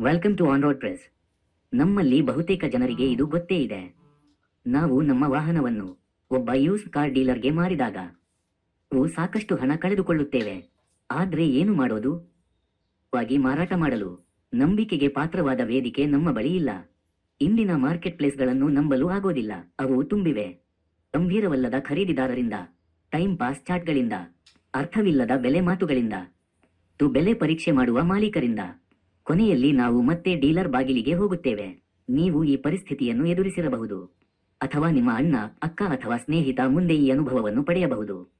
Welcome to on road press ನಮ್ಮಲ್ಲಿ ಬಹುತೇಕ ಜನರಿಗೆ ಇದು ಗೊತ್ತೇ ಇದೆ. ನಾವು ನಮ್ಮ ವಾಹನವನ್ನು ಒಬ್ಬ ಯೂಸ್ ಕಾರ್ ಡೀಲರ್ಗೆ ಮಾರಿದಾಗ ಸಾಕಷ್ಟು ಹಣ ಕಳೆದುಕೊಳ್ಳುತ್ತೇವೆ. ಆದರೆ ಏನು ಮಾಡೋದು? ವಾಗಿ ಮಾರಾಟ ಮಾಡಲು ನಂಬಿಕೆಗೆ ಪಾತ್ರವಾದ ವೇದಿಕೆ ನಮ್ಮ ಬಳಿ ಇಲ್ಲ. ಇಂದಿನ ಮಾರ್ಕೆಟ್ ಪ್ಲೇಸ್ಗಳನ್ನು ನಂಬಲು ಆಗೋದಿಲ್ಲ. ಅವು ತುಂಬಿವೆ. ಗಂಭೀರವಲ್ಲದ ಖರೀದಿದಾರರಿಂದ ಟೈಮ್ ಪಾಸ್ ಚಾಟ್ಗಳಿಂದ ಅರ್ಥವಿಲ್ಲದ ಬೆಲೆ ಮಾತುಗಳಿಂದ ಬೆಲೆ ಪರೀಕ್ಷೆ ಮಾಡುವ ಮಾಲೀಕರಿಂದ. ಕೊನೆಯಲ್ಲಿ ನಾವು ಮತ್ತೆ ಡೀಲರ್ ಬಾಗಿಲಿಗೆ ಹೋಗುತ್ತೇವೆ. ನೀವು ಈ ಪರಿಸ್ಥಿತಿಯನ್ನು ಎದುರಿಸಿರಬಹುದು. ಅಥವಾ ನಿಮ್ಮ ಅಣ್ಣ, ಅಕ್ಕ ಅಥವಾ ಸ್ನೇಹಿತ ಮುಂದೆ ಈ ಅನುಭವವನ್ನು ಪಡೆಯಬಹುದು.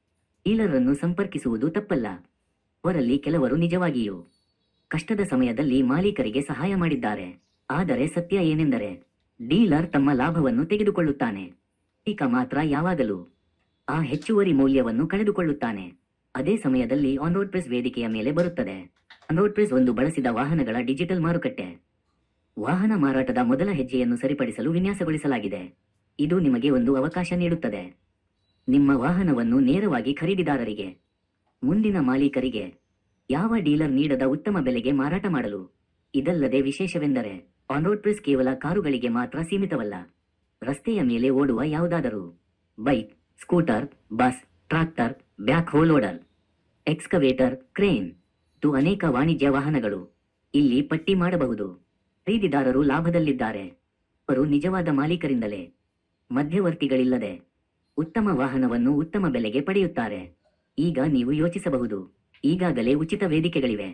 ಡೀಲರ್ ಅನ್ನು ಸಂಪರ್ಕಿಸುವುದು ತಪ್ಪಲ್ಲ. ಅವರಲ್ಲಿ ಕೆಲವರು ನಿಜವಾಗಿಯೂ ಕಷ್ಟದ ಸಮಯದಲ್ಲಿ ಮಾಲೀಕರಿಗೆ ಸಹಾಯ ಮಾಡಿದ್ದಾರೆ. ಆದರೆ ಸತ್ಯ ಏನೆಂದರೆ, ಡೀಲರ್ ತಮ್ಮ ಲಾಭವನ್ನು ತೆಗೆದುಕೊಳ್ಳುತ್ತಾನೆ. ಈಗ ಮಾತ್ರ ಯಾವಾಗಲೂ ಆ ಹೆಚ್ಚುವರಿ ಮೌಲ್ಯವನ್ನು ಕಳೆದುಕೊಳ್ಳುತ್ತಾನೆ. ಅದೇ ಸಮಯದಲ್ಲಿ ಆನ್ ರೋಡ್ ಪ್ರೆಸ್ ವೇದಿಕೆಯ ಮೇಲೆ ಬರುತ್ತದೆ. ಆನ್ ರೋಡ್ ಪ್ರೆಸ್ ಒಂದು ಬಳಸಿದ ವಾಹನಗಳ ಡಿಜಿಟಲ್ ಮಾರುಕಟ್ಟೆ. ವಾಹನ ಮಾರಾಟದ ಮೊದಲ ಹೆಜ್ಜೆಯನ್ನು ಸರಿಪಡಿಸಲು ವಿನ್ಯಾಸಗೊಳಿಸಲಾಗಿದೆ. ಇದು ನಿಮಗೆ ಒಂದು ಅವಕಾಶ ನೀಡುತ್ತದೆ. ನಿಮ್ಮ ವಾಹನವನ್ನು ನೇರವಾಗಿ ಖರೀದಿದಾರರಿಗೆ, ಮುಂದಿನ ಮಾಲೀಕರಿಗೆ, ಯಾವ ಡೀಲರ್ ನೀಡದ ಉತ್ತಮ ಬೆಲೆಗೆ ಮಾರಾಟ ಮಾಡಲು. ಇದಲ್ಲದೆ ವಿಶೇಷವೆಂದರೆ ಆನ್ ರೋಡ್ ಪ್ರೆಸ್ ಕೇವಲ ಕಾರುಗಳಿಗೆ ಮಾತ್ರ ಸೀಮಿತವಲ್ಲ. ರಸ್ತೆಯ ಮೇಲೆ ಓಡುವ ಯಾವುದಾದರೂ, bike, scooter, bus tractor back hoe loader excavator, crane ತು ಅನೇಕ ವಾಣಿಜ್ಯ ವಾಹನಗಳು ಇಲ್ಲಿ ಪಟ್ಟಿ ಮಾಡಬಹುದು. ಖರೀದಿದಾರರು ಲಾಭದಲ್ಲಿದ್ದಾರೆ. ಅವರು ನಿಜವಾದ ಮಾಲೀಕರಿಂದಲೇ ಮಧ್ಯವರ್ತಿಗಳಿಲ್ಲದೆ ಉತ್ತಮ ವಾಹನವನ್ನು ಉತ್ತಮ ಬೆಲೆಗೆ ಪಡೆಯುತ್ತಾರೆ. ಈಗ ನೀವು ಯೋಚಿಸಬಹುದು. ಈಗಾಗಲೇ ಉಚಿತ ವೇದಿಕೆಗಳಿವೆ.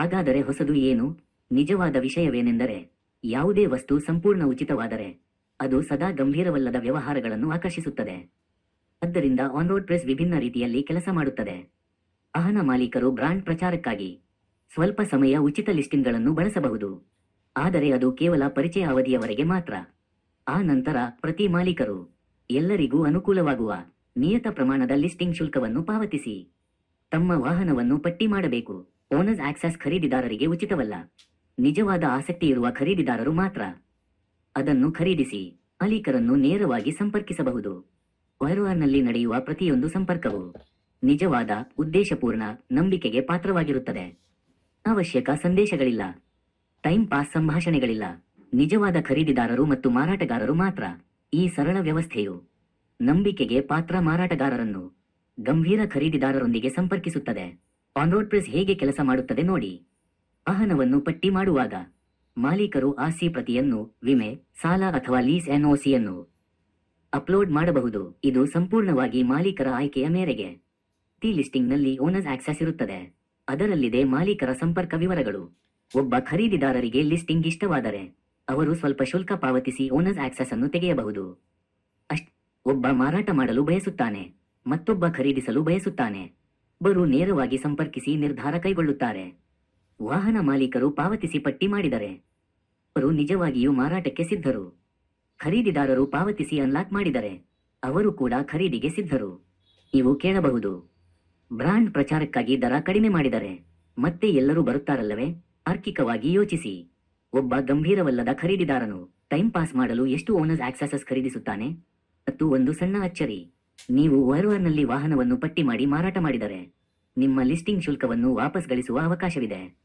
ಹಾಗಾದರೆ ಹೊಸದು ಏನು? ನಿಜವಾದ ವಿಷಯವೇನೆಂದರೆ ಯಾವುದೇ ವಸ್ತು ಸಂಪೂರ್ಣ ಉಚಿತವಾದರೆ ಅದು ಸದಾ ಗಂಭೀರವಲ್ಲದ ವ್ಯವಹಾರಗಳನ್ನು ಆಕರ್ಷಿಸುತ್ತದೆ. ಆದ್ದರಿಂದ ಆನ್ ರೋಡ್ ಪ್ರೆಸ್ ವಿಭಿನ್ನ ರೀತಿಯಲ್ಲಿ ಕೆಲಸ ಮಾಡುತ್ತದೆ. ವಾಹನ ಮಾಲೀಕರು ಬ್ರಾಂಡ್ ಪ್ರಚಾರಕ್ಕಾಗಿ ಸ್ವಲ್ಪ ಸಮಯ ಉಚಿತ ಲಿಸ್ಟಿಂಗ್ಗಳನ್ನು ಬಳಸಬಹುದು. ಆದರೆ ಅದು ಕೇವಲ ಪರಿಚಯ ಅವಧಿಯವರೆಗೆ ಮಾತ್ರ. ಆ ನಂತರ ಪ್ರತಿ ಮಾಲೀಕರು ಎಲ್ಲರಿಗೂ ಅನುಕೂಲವಾಗುವ ನಿಯತ ಪ್ರಮಾಣದ ಲಿಸ್ಟಿಂಗ್ ಶುಲ್ಕವನ್ನು ಪಾವತಿಸಿ. ತಮ್ಮ ವಾಹನವನ್ನು ಪಟ್ಟಿ ಮಾಡಬೇಕು. ಓನರ್ಸ್ ಆಕ್ಸೆಸ್ ಖರೀದಿದಾರರಿಗೆ ಉಚಿತವಲ್ಲ. ನಿಜವಾದ ಆಸಕ್ತಿ ಇರುವ ಖರೀದಿದಾರರು ಮಾತ್ರ. ಅದನ್ನು ಖರೀದಿಸಿ ಮಾಲೀಕರನ್ನು ನೇರವಾಗಿ ಸಂಪರ್ಕಿಸಬಹುದು. ವೈರ್ವಾರ್ನಲ್ಲಿ ನಡೆಯುವ ಪ್ರತಿಯೊಂದು ಸಂಪರ್ಕವು ನಿಜವಾದ, ಉದ್ದೇಶಪೂರ್ಣ ನಂಬಿಕೆಗೆ ಪಾತ್ರವಾಗಿರುತ್ತದೆ. ಅವಶ್ಯಕ ಸಂದೇಶಗಳಿಲ್ಲ. Time pass ಸಂಭಾಷಣೆಗಳಿಲ್ಲ. ನಿಜವಾದ ಖರೀದಿದಾರರು ಮತ್ತು ಮಾರಾಟಗಾರರು ಮಾತ್ರ. ಈ ಸರಳ ವ್ಯವಸ್ಥೆಯು ನಂಬಿಕೆಗೆ ಪಾತ್ರ ಮಾರಾಟಗಾರರನ್ನು ಗಂಭೀರ ಖರೀದಿದಾರರೊಂದಿಗೆ ಸಂಪರ್ಕಿಸುತ್ತದೆ. ಆನ್ ರೋಡ್ ಪ್ರೆಸ್ ಹೇಗೆ ಕೆಲಸ ಮಾಡುತ್ತದೆ ನೋಡಿ. ವಾಹನವನ್ನು ಪಟ್ಟಿ ಮಾಡುವಾಗ ಮಾಲೀಕರು ಆಸ್ತಿ ಪ್ರತಿಯನ್ನು, ವಿಮೆ, ಸಾಲ ಅಥವಾ ಲೀಸ್ ಎನ್ಒಸಿಯನ್ನು ಅಪ್ಲೋಡ್ ಮಾಡಬಹುದು. ಇದು ಸಂಪೂರ್ಣವಾಗಿ ಮಾಲೀಕರ ಆಯ್ಕೆಯ ಮೇರೆಗೆ. ಟಿ ಲಿಸ್ಟಿಂಗ್ನಲ್ಲಿ ಓನರ್ಸ್ ಆಕ್ಸೆಸ್ ಇರುತ್ತದೆ. ಅದರಲ್ಲಿದೆ ಮಾಲೀಕರ ಸಂಪರ್ಕ ವಿವರಗಳು. ಒಬ್ಬ ಖರೀದಿದಾರರಿಗೆ ಲಿಸ್ಟಿಂಗ್ ಇಷ್ಟವಾದರೆ ಅವರು ಸ್ವಲ್ಪ ಶುಲ್ಕ ಪಾವತಿಸಿ ಓನರ್ಸ್ ಆಕ್ಸೆಸ್ ಅನ್ನು ತೆಗೆಯಬಹುದು. ಅಷ್ಟ್ ಒಬ್ಬ ಮಾರಾಟ ಮಾಡಲು ಬಯಸುತ್ತಾನೆ, ಮತ್ತೊಬ್ಬ ಖರೀದಿಸಲು ಬಯಸುತ್ತಾನೆ. ಬರು ನೇರವಾಗಿ ಸಂಪರ್ಕಿಸಿ ನಿರ್ಧಾರ ಕೈಗೊಳ್ಳುತ್ತಾರೆ. ವಾಹನ ಮಾಲೀಕರು ಪಾವತಿಸಿ ಪಟ್ಟಿ ಮಾಡಿದರೆ ಅವರು ನಿಜವಾಗಿಯೂ ಮಾರಾಟಕ್ಕೆ ಸಿದ್ಧರು. ಖರೀದಿದಾರರು ಪಾವತಿಸಿ ಅನ್ಲಾಕ್ ಮಾಡಿದರೆ ಅವರು ಕೂಡ ಖರೀದಿಗೆ ಸಿದ್ಧರು. ನೀವು ಕೇಳಬಹುದು. ಬ್ರಾಂಡ್ ಪ್ರಚಾರಕ್ಕಾಗಿ ದರ ಕಡಿಮೆ ಮಾಡಿದರೆ ಮತ್ತೆ ಎಲ್ಲರೂ ಬರುತ್ತಾರಲ್ಲವೇ? ತಾರ್ಕಿಕವಾಗಿ ಯೋಚಿಸಿ. ಒಬ್ಬ ಗಂಭೀರವಲ್ಲದ ಖರೀದಿದಾರನು ಟೈಮ್ ಪಾಸ್ ಮಾಡಲು ಎಷ್ಟು ಓನರ್ಸ್ ಆಕ್ಸೆಸಸ್ ಖರೀದಿಸುತ್ತಾನೆ? ಮತ್ತು ಒಂದು ಸಣ್ಣ ಅಚ್ಚರಿ. ನೀವು ವರ್ವರ್ನಲ್ಲಿ ವಾಹನವನ್ನು ಪಟ್ಟಿ ಮಾಡಿ ಮಾರಾಟ ಮಾಡಿದರೆ ನಿಮ್ಮ ಲಿಸ್ಟಿಂಗ್ ಶುಲ್ಕವನ್ನು ವಾಪಸ್ ಗಳಿಸುವ ಅವಕಾಶವಿದೆ.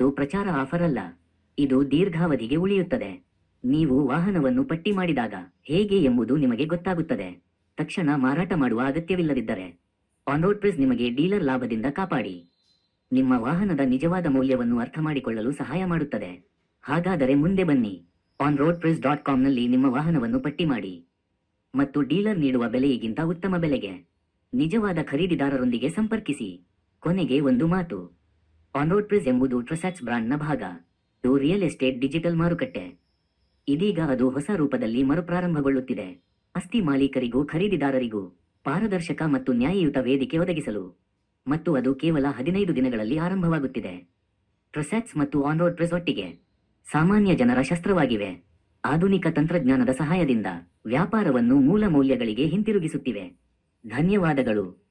ಇದು ಪ್ರಚಾರ ಆಫರ್ ಅಲ್ಲ. ಇದು ದೀರ್ಘಾವಧಿಗೆ ಉಳಿಯುತ್ತದೆ. ನೀವು ವಾಹನವನ್ನು ಪಟ್ಟಿ ಮಾಡಿದಾಗ ಹೇಗೆ ಎಂಬುದು ನಿಮಗೆ ಗೊತ್ತಾಗುತ್ತದೆ. ತಕ್ಷಣ ಮಾರಾಟ ಮಾಡುವ ಅಗತ್ಯವಿಲ್ಲದಿದ್ದರೆ. ಆನ್ ರೋಡ್ ಪ್ರೆಸ್ ನಿಮಗೆ ಡೀಲರ್ ಲಾಭದಿಂದ ಕಾಪಾಡಿ. ನಿಮ್ಮ ವಾಹನದ ನಿಜವಾದ ಮೌಲ್ಯವನ್ನು ಅರ್ಥ ಮಾಡಿಕೊಳ್ಳಲು ಸಹಾಯ ಮಾಡುತ್ತದೆ. ಹಾಗಾದರೆ ಮುಂದೆ ಬನ್ನಿ. ಆನ್ ರೋಡ್ ಪ್ರೆಸ್ ಡಾಟ್ ಕಾಮ್ನಲ್ಲಿ ನಿಮ್ಮ ವಾಹನವನ್ನು ಪಟ್ಟಿ ಮಾಡಿ. ಮತ್ತು ಡೀಲರ್ ನೀಡುವ ಬೆಲೆಯಿಗಿಂತ ಉತ್ತಮ ಬೆಲೆಗೆ. ನಿಜವಾದ ಖರೀದಿದಾರರೊಂದಿಗೆ ಸಂಪರ್ಕಿಸಿ. ಕೊನೆಗೆ ಒಂದು ಮಾತು. ಆನ್ ರೋಡ್ ಪ್ರೆಸ್ ಎಂಬುದು ಟ್ರಸಾಕ್ಸ್ ಬ್ರಾಂಡ್ನ ಭಾಗ. ಇದು ರಿಯಲ್ ಎಸ್ಟೇಟ್ ಡಿಜಿಟಲ್ ಮಾರುಕಟ್ಟೆ. ಇದೀಗ ಅದು ಹೊಸ ರೂಪದಲ್ಲಿ ಮರುಪ್ರಾರಂಭಗೊಳ್ಳುತ್ತಿದೆ. ಆಸ್ತಿ ಮಾಲೀಕರಿಗೂ, ಖರೀದಿದಾರರಿಗೂ. ಪಾರದರ್ಶಕ ಮತ್ತು ನ್ಯಾಯಯುತ ವೇದಿಕೆ ಒದಗಿಸಲು. ಮತ್ತು ಅದು ಕೇವಲ ಹದಿನೈದು ದಿನಗಳಲ್ಲಿ ಆರಂಭವಾಗುತ್ತಿದೆ. ಟ್ರಸಾಕ್ಸ್ ಮತ್ತು ಆನ್ ರೋಡ್ ಪ್ರೆಸ್ ಒಟ್ಟಿಗೆ ಸಾಮಾನ್ಯ ಜನರ ಶಸ್ತ್ರವಾಗಿವೆ. ಆಧುನಿಕ ತಂತ್ರಜ್ಞಾನದ ಸಹಾಯದಿಂದ ವ್ಯಾಪಾರವನ್ನು ಮೂಲ ಮೌಲ್ಯಗಳಿಗೆ ಹಿಂತಿರುಗಿಸುತ್ತಿವೆ. ಧನ್ಯವಾದಗಳು.